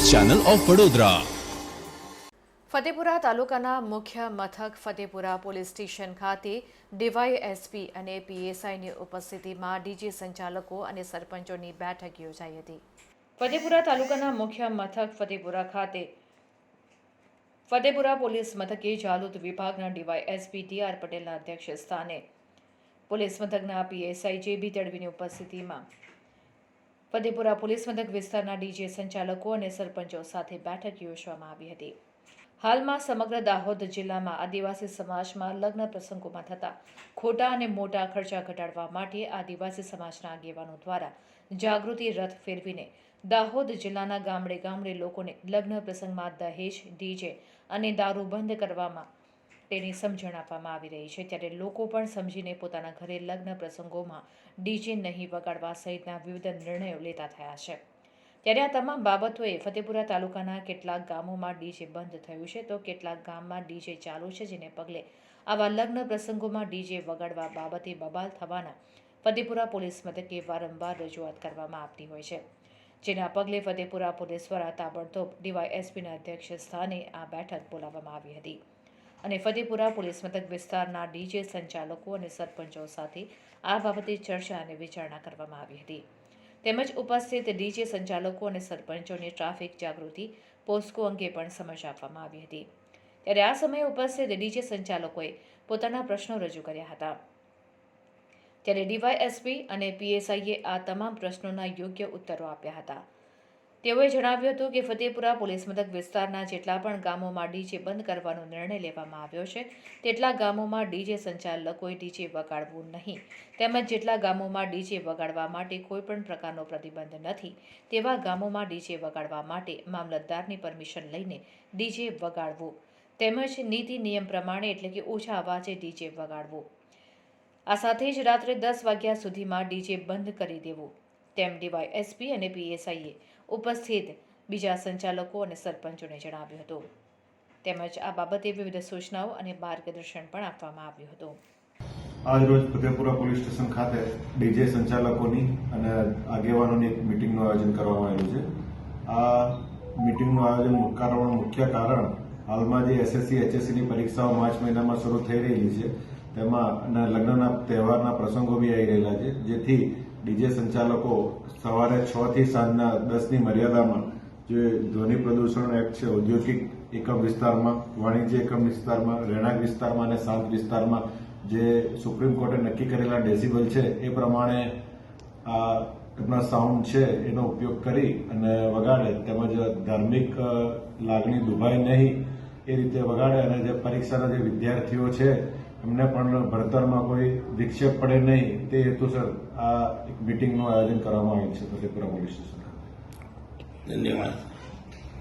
Channel of Vadodara. Fatepura તાલુકાના મુખ્ય મથક ફતેપુરા પોલીસ સ્ટેશન ખાતે ડીવાયએસપી અને પીએસઆઈની ઉપસ્થિતિમાં ડીજે સંચાલકો અને સરપંચોની બેઠક યોજાઈ હતી. ફતેપુરા તાલુકાના મુખ્ય મથક ફતેપુરા ખાતે ફતેપુરા પોલીસ મથકે જાલુત વિભાગના ડીવાયએસપી ટી આર પટેલના અધ્યક્ષ સ્થાને પોલીસ મથકના પીએસઆઈ જે બી તડવીની ઉપસ્થિતિમાં ફતેપુરા પોલીસ મથક વિસ્તારના ડીજે સંચાલકો અને સરપંચો સાથે બેઠક યોજવામાં આવી હતી. હાલમાં સમગ્ર દાહોદ જિલ્લામાં આદિવાસી સમાજમાં લગ્ન પ્રસંગોમાં થતા ખોટા અને મોટા ખર્ચા ઘટાડવા માટે આદિવાસી સમાજના આગેવાનો દ્વારા જાગૃતિ રથ ફેરવીને દાહોદ જિલ્લાના ગામડે ગામડે લોકોને લગ્ન પ્રસંગમાં દહેજ, ડીજે અને દારૂ બંધ કરવામાં તેની સમજણ આપવામાં આવી રહી છે. ત્યારે લોકો પણ સમજીને પોતાના ઘરે લગ્ન પ્રસંગોમાં ડીજે નહીં વગાડવા સહિતના વિવિધ નિર્ણયો લેતા થયા છે. ત્યારે આ તમામ બાબતોએ ફતેપુરા તાલુકાના કેટલાક ગામોમાં ડીજે બંધ થયું છે. તો કેટલાક ગામમાં ડીજે ચાલુ છે, જેને પગલે આવા લગ્ન પ્રસંગોમાં ડીજે વગાડવા બાબતે બબાલ થવાના ફતેપુરા પોલીસ મથકે વારંવાર રજૂઆત કરવામાં આવતી હોય છે. જેના પગલે ફતેપુરા પોલીસ દ્વારા તાબડતોબ ડીવાયએસપીના અધ્યક્ષ સ્થાને આ બેઠક બોલાવવામાં આવી હતી. અને ફતેપુરા પોલીસ મથક વિસ્તારના ડીજે સંચાલકો અને સરપંચો સાથે આ બાબતે ચર્ચા અને વિચારણા કરવામાં આવી હતી. તેમજ ઉપસ્થિત ડીજે સંચાલકો અને સરપંચોને ટ્રાફિક જાગૃતિ, પોસ્કો અંગે પણ સમજ આપવામાં આવી હતી. ત્યારે આ સમયે ઉપસ્થિત ડીજે સંચાલકોએ પોતાના પ્રશ્નો રજૂ કર્યા હતા. ત્યારે ડીવાયએસપી અને પીએસઆઈએ આ તમામ પ્રશ્નોના યોગ્ય ઉત્તરો આપ્યા હતા. તેઓએ જણાવ્યું હતું કે ફતેપુરા પોલીસ મથક વિસ્તારના જેટલા પણ ગામોમાં ડીજે બંધ કરવાનો નિર્ણય લેવામાં આવ્યો છે, તેટલા ગામોમાં ડીજે સંચાલકોએ ડીજે વગાડવું નહીં. તેમજ જેટલા ગામોમાં ડીજે વગાડવા માટે કોઈ પણ પ્રકારનો પ્રતિબંધ નથી, તેવા ગામોમાં ડીજે વગાડવા માટે મામલતદારની પરમિશન લઈને ડીજે વગાડવું. તેમજ નીતિ નિયમ પ્રમાણે એટલે કે ઓછા અવાજે ડીજે વગાડવું. આ સાથે જ રાત્રે દસ વાગ્યા સુધીમાં ડીજે બંધ કરી દેવું. તેમ ડીવાયએસપી અને પીએસઆઈએ ઉપસ્થિત બીજા સંચાલકો અને સરપંચોને જણાવ્યું હતું. તેમજ આ બાબતે વિવિધ સૂચનાઓ અને માર્ગદર્શન પણ આપવામાં આવ્યું હતું. આજરોજ ફતેપુરા પોલીસ સ્ટેશન ખાતે ડીજે સંચાલકોની અને આગેવાનોની એક મિટિંગનું આયોજન કરવામાં આવ્યું છે. આ મિટિંગનું આયોજન કરવાનું મુખ્ય કારણ હાલમાં જે એસએસસી, એચએસસીની પરીક્ષાઓ માર્ચ મહિનામાં શરૂ થઈ રહેલી છે. તેમાં અને લગ્નના તહેવારના પ્રસંગો બી આવી રહેલા છે. જેથી ડીજે સંચાલકો સવારે છ થી સાંજના દસની મર્યાદામાં જે ધ્વનિ પ્રદૂષણ એક્ટ છે, ઔદ્યોગિક એકમ વિસ્તારમાં, વાણિજ્ય એકમ વિસ્તારમાં, રહેણાંક વિસ્તારમાં અને શાંત વિસ્તારમાં જે સુપ્રીમ કોર્ટે નક્કી કરેલા ડેસિબલ છે, એ પ્રમાણે આ એમના સાઉન્ડ છે, એનો ઉપયોગ કરી અને વગાડે તેમજ ધાર્મિક લાગણી દુભાય નહીં એ રીતે વગાડે અને જે પરીક્ષાના જે વિદ્યાર્થીઓ છે એમને પણ ભણતરમાં કોઈ વિક્ષેપ પડે નહીં, તે હેતુસર આ એક મિટિંગનું આયોજન કરવામાં આવ્યું છે ફતેપુરા પોલીસ સ્ટેશન ધન્યવાદ.